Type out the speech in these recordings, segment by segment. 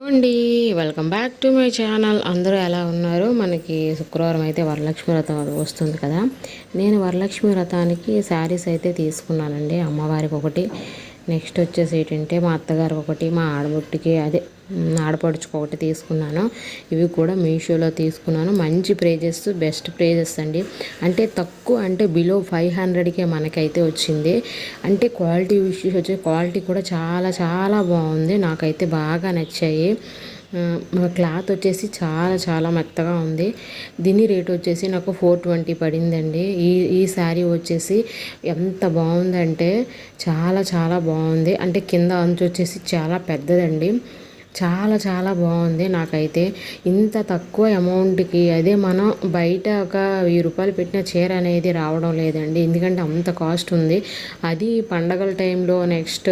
అండి welcome back to my channel. అందరూ ఎలా ఉన్నారు? మనకి శుక్రవారం అయితే వరలక్ష్మి వ్రతం వస్తుంది కదా. నేను వరలక్ష్మి వ్రతానికి శారీస్ అయితే తీసుకున్నానండి అమ్మవారికి ఒకటి నెక్స్ట్ వచ్చేసి ఏంటంటే మా అత్తగారికి ఒకటి మా ఆడబొట్టికి అదే ఆడపడుచుకు ఒకటి తీసుకున్నాను. ఇవి కూడా మీషోలో తీసుకున్నాను. మంచి ప్రైజెస్ బెస్ట్ ప్రైజెస్ అండి. అంటే తక్కువ అంటే బిలో ఫైవ్ హండ్రెడ్కే మనకైతే వచ్చింది. అంటే క్వాలిటీ విషయం వచ్చే క్వాలిటీ కూడా చాలా చాలా బాగుంది. నాకైతే బాగా నచ్చాయి. క్లాత్ వచ్చేసి చాలా చాలా మెత్తగా ఉంది. దీని రేట్ వచ్చేసి నాకు ఫోర్ ట్వంటీ పడిందండి. ఈ ఈ శారీ వచ్చేసి ఎంత బాగుందంటే చాలా చాలా బాగుంది. అంటే కింద అంచు వచ్చేసి చాలా పెద్దదండి. చాలా చాలా బాగుంది. నాకైతే ఇంత తక్కువ అమౌంట్కి అదే మనం బయట ఒక వెయ్యి రూపాయలు పెట్టిన చీర అనేది రావడం లేదండి. ఎందుకంటే అంత కాస్ట్ ఉంది. అది పండగల టైంలో నెక్స్ట్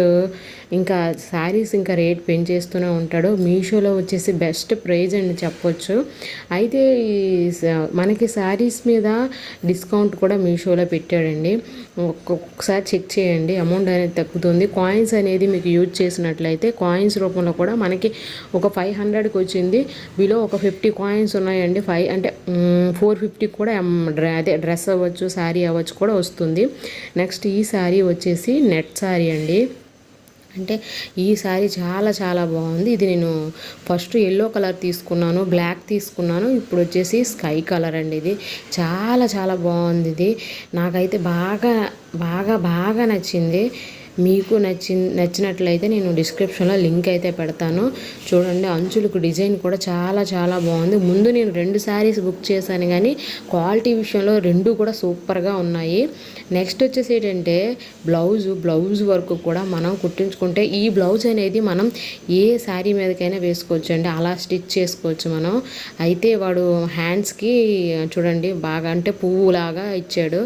ఇంకా శారీస్ ఇంకా రేట్ పెంచేస్తూనే ఉంటాడు. మీషోలో వచ్చేసి బెస్ట్ ప్రైజ్ అని చెప్పొచ్చు. అయితే ఈ మనకి శారీస్ మీద డిస్కౌంట్ కూడా మీషోలో పెట్టాడండి. ఒక్కొక్కసారి చెక్ చేయండి. అమౌంట్ అనేది తగ్గుతుంది. కాయిన్స్ అనేది మీకు యూజ్ చేసినట్లయితే కాయిన్స్ రూపంలో కూడా మనకి ఒక ఫైవ్ హండ్రెడ్కి వచ్చింది. బిలో ఒక ఫిఫ్టీ కాయిన్స్ ఉన్నాయండి. ఫైవ్ అంటే ఫోర్ ఫిఫ్టీకి కూడా ఎం- డ్ర- అదే డ్రెస్ అవ్వచ్చు శారీ అవ్వచ్చు కూడా వస్తుంది. నెక్స్ట్ ఈ శారీ వచ్చేసి నెట్ శారీ అండి. అంటే ఈ శారీ చాలా చాలా బాగుంది. ఇది నేను ఫస్ట్ ఎల్లో కలర్ తీసుకున్నాను బ్లాక్ తీసుకున్నాను. ఇప్పుడు వచ్చేసి స్కై కలర్ అండి ఇది. చాలా చాలా బాగుంది ఇది. నాకైతే బాగా బాగా బాగా నచ్చింది. మీకు నచ్చి నచ్చినట్లయితే నేను డిస్క్రిప్షన్లో లింక్ అయితే పెడతాను. చూడండి అంచులకు డిజైన్ కూడా చాలా చాలా బాగుంది. ముందు నేను రెండు శారీస్ బుక్ చేశాను కానీ క్వాలిటీ విషయంలో రెండు కూడా సూపర్గా ఉన్నాయి. నెక్స్ట్ వచ్చేసి ఏంటంటే బ్లౌజ్ బ్లౌజ్ వర్క్ కూడా మనం కుట్టించుకుంటే ఈ బ్లౌజ్ అనేది మనం ఏ శారీ మీదకైనా వేసుకోవచ్చు అండి. అలా స్టిచ్ చేసుకోవచ్చు మనం. అయితే వాడు హ్యాండ్స్కి చూడండి బాగా అంటే పువ్వులాగా ఇచ్చాడు.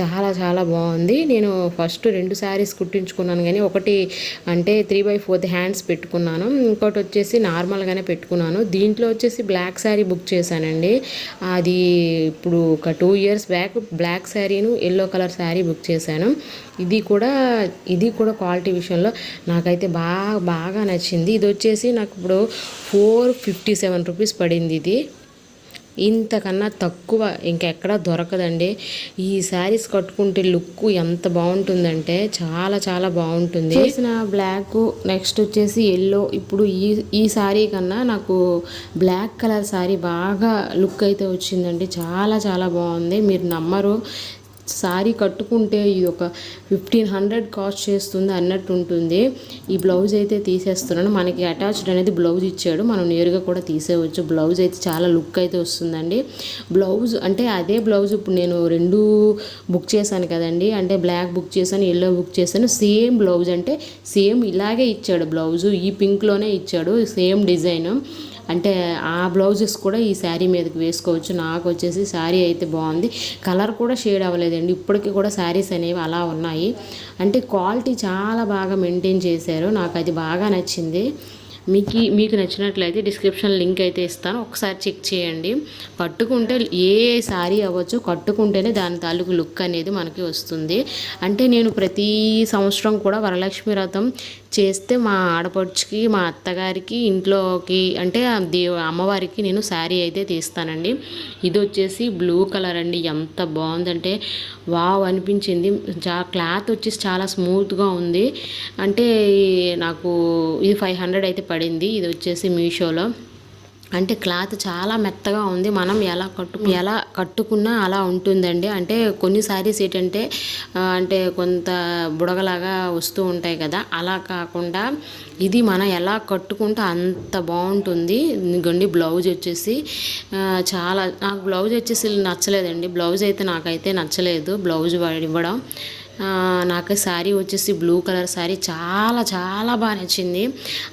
చాలా చాలా బాగుంది. నేను ఫస్ట్ రెండు శారీస్ కుట్టించుకున్నాను కానీ ఒకటి అంటే త్రీ బై ఫోర్త్ హ్యాండ్స్ పెట్టుకున్నాను. ఇంకోటి వచ్చేసి నార్మల్గానే పెట్టుకున్నాను. దీంట్లో వచ్చేసి బ్లాక్ శారీ బుక్ చేశానండి. అది ఇప్పుడు ఒక టూ ఇయర్స్ బ్యాక్ బ్లాక్ శారీను ఎల్లో కలర్ శారీ బుక్ చేశాను. ఇది కూడా ఇది కూడా క్వాలిటీ విషయంలో నాకైతే బాగా బాగా నచ్చింది. ఇది వచ్చేసి నాకు ఇప్పుడు ఫోర్ ఫిఫ్టీ సెవెన్ రూపీస్ పడింది ఇది. ఇంతకన్నా తక్కువ ఇంకెక్కడా దొరకదండి. ఈ శారీస్ కట్టుకుంటే లుక్ ఎంత బాగుంటుందంటే చాలా చాలా బాగుంటుంది. చేసిన బ్లాక్ నెక్స్ట్ వచ్చేసి ఎల్లో. ఇప్పుడు ఈ ఈ శారీ కన్నా నాకు బ్లాక్ కలర్ శారీ బాగా లుక్ అయితే వచ్చిందండి. చాలా చాలా బాగుంది. మీరు నమ్మరు. శారీ కట్టుకుంటే ఇది ఒక ఫిఫ్టీన్ హండ్రెడ్ కాస్ట్ చేస్తుంది అన్నట్టు ఉంటుంది. ఈ బ్లౌజ్ అయితే తీసేస్తున్నాను. మనకి అటాచ్డ్ అనేది బ్లౌజ్ ఇచ్చాడు. మనం నేరుగా కూడా తీసేయవచ్చు. బ్లౌజ్ అయితే చాలా లుక్ అయితే వస్తుందండి. బ్లౌజ్ అంటే అదే బ్లౌజ్ ఇప్పుడు నేను రెండు బుక్ చేశాను కదండి. అంటే బ్లాక్ బుక్ చేశాను ఎల్లో బుక్ చేశాను. సేమ్ బ్లౌజ్ అంటే సేమ్ ఇలాగే ఇచ్చాడు బ్లౌజ్. ఈ పింక్లోనే ఇచ్చాడు. Same design. అంటే ఆ బ్లౌజెస్ కూడా ఈ శారీ మీదకి వేసుకోవచ్చు. నాకు వచ్చేసి శారీ అయితే బాగుంది. కలర్ కూడా షేడ్ అవ్వలేదండి. ఇప్పటికీ కూడా శారీస్ అనేవి అలా ఉన్నాయి. అంటే క్వాలిటీ చాలా బాగా మెయింటైన్ చేశారు. నాకు అది బాగా నచ్చింది. మీకు మీకు నచ్చినట్లయితే డిస్క్రిప్షన్ లింక్ అయితే ఇస్తాను. ఒకసారి చెక్ చేయండి. కట్టుకుంటే ఏ శారీ అవ్వచ్చు కట్టుకుంటేనే దాని తాలూకు లుక్ అనేది మనకి వస్తుంది. అంటే నేను ప్రతి సంవత్సరం కూడా వరలక్ష్మి వ్రతం చేస్తే మా ఆడపడుచుకి మా అత్తగారికి ఇంట్లోకి అంటే దేవ అమ్మవారికి నేను శారీ అయితే తీస్తానండి. ఇది వచ్చేసి బ్లూ కలర్ అండి. ఎంత బాగుందంటే వావ్ అనిపించింది. చా క్లాత్ వచ్చేసి చాలా స్మూత్గా ఉంది. అంటే నాకు ఇది ఫైవ్ హండ్రెడ్ అయితే పడింది. ఇది వచ్చేసి మీషోలో. అంటే క్లాత్ చాలా మెత్తగా ఉంది. మనం ఎలా కట్టు ఎలా కట్టుకున్నా అలా ఉంటుందండి. అంటే కొన్ని శారీస్ ఏంటంటే అంటే కొంత బుడగలాగా వస్తూ ఉంటాయి కదా. అలా కాకుండా ఇది మనం ఎలా కట్టుకుంటే అంత బాగుంటుంది. ఇదిగోండి బ్లౌజ్ వచ్చేసి చాలా నాకు బ్లౌజ్ వచ్చేసి నచ్చలేదండి. బ్లౌజ్ అయితే నాకైతే నచ్చలేదు. బ్లౌజ్ వాడి ఇవ్వడం. నాకు శారీ వచ్చేసి బ్లూ కలర్ శారీ చాలా చాలా బాగా నచ్చింది.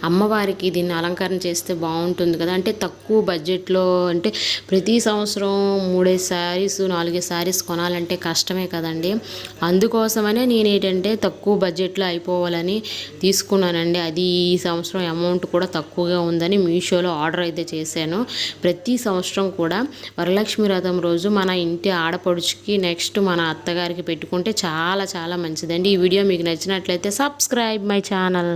అమ్మవారికి దీన్ని అలంకరణ చేస్తే బాగుంటుంది కదా. అంటే తక్కువ బడ్జెట్లో అంటే ప్రతి సంవత్సరం మూడేసి శారీస్ నాలుగే శారీస్ కొనాలంటే కష్టమే కదండి. అందుకోసమనే నేను ఏంటంటే తక్కువ బడ్జెట్లో అయిపోవాలని తీసుకున్నానండి. అది ఈ సంవత్సరం అమౌంట్ కూడా తక్కువగా ఉందని మీషోలో ఆర్డర్ అయితే చేశాను. ప్రతి సంవత్సరం కూడా వరలక్ష్మి వ్రతం రోజు మన ఇంటి ఆడపడుచుకి నెక్స్ట్ మన అత్తగారికి పెట్టుకుంటే చాలా చాలా మంచిదండి. ఈ వీడియో మీకు నచ్చినట్లయితే సబ్స్క్రైబ్ మై ఛానల్